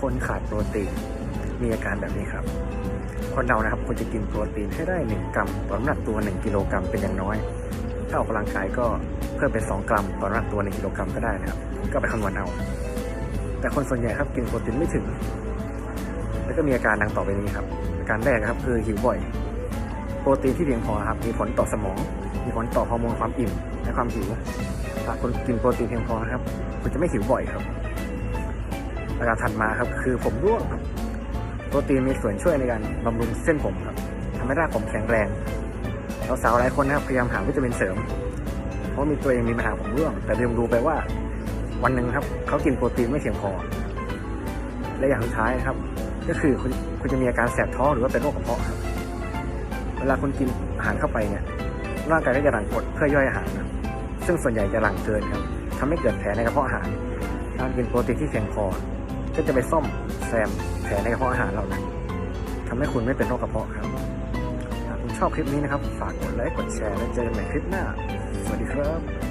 คนขาดโปรตีนมีอาการแบบนี้ครับ คนเรานะครับควรจะกินโปรตีนให้ได้ 1 กรัมต่อน้ำหนักตัว 1 กิโลกรัมเป็นอย่างน้อย ถ้าออกกำลังกายก็เพิ่มเป็น 2 กรัมต่อน้ำหนักตัว 1 กิโลกรัมก็ได้นะครับ ก็ไปคำนวณเอา แต่คนส่วนใหญ่ครับกินโปรตีนไม่ถึง แล้วก็มีอาการดังต่อไปนี้ครับ อาการแรกครับคือหิวบ่อย โปรตีนที่เพียงพอครับมีผลต่อสมอง มีผลต่อฮอร์โมนความอิ่มและความหิวหากคนกินโปรตีนเพียงพอนะครับคุณจะไม่หิวบ่อยครับ อาการถัดมาครับคือผมร่วงโปรตีนมีส่วนช่วยในการบำรุงเส้นผมครับทำให้รากผมแข็งแรงสาวๆหลายคนนะครับพยายามหาวิตามินเสริม เพราะมีตัวเองมีปัญหาผมร่วง แต่ลืมดูไปว่าวันหนึ่งครับเขากินโปรตีนไม่เพียงพอและอย่างสุดท้ายนะครับ ก็คือคุณคุณจะมีอาการแสบท้องหรือว่าเป็นโรคกระเพาะครับเวลาคุณกินอาหารเข้าไปเนี่ยร่างกายก็จะหลั่งกรดเพื่อย่อยอาหารซึ่งส่วนใหญ่จะหลั่งเกินครับทำให้เกิดแผลในกระเพาะอาหารการกินโปรตีนที่เพียงพอ ก็จะไปซ่อมแซมแผลในกระเพาะอาหารเรานะทำให้คุณไม่เป็นโรคกระเพาะครับหากคุณชอบคลิปนี้นะครับ ฝากกดไลค์กดแชร์ แล้วเจอกันใหม่คลิปหน้า สวัสดีครับ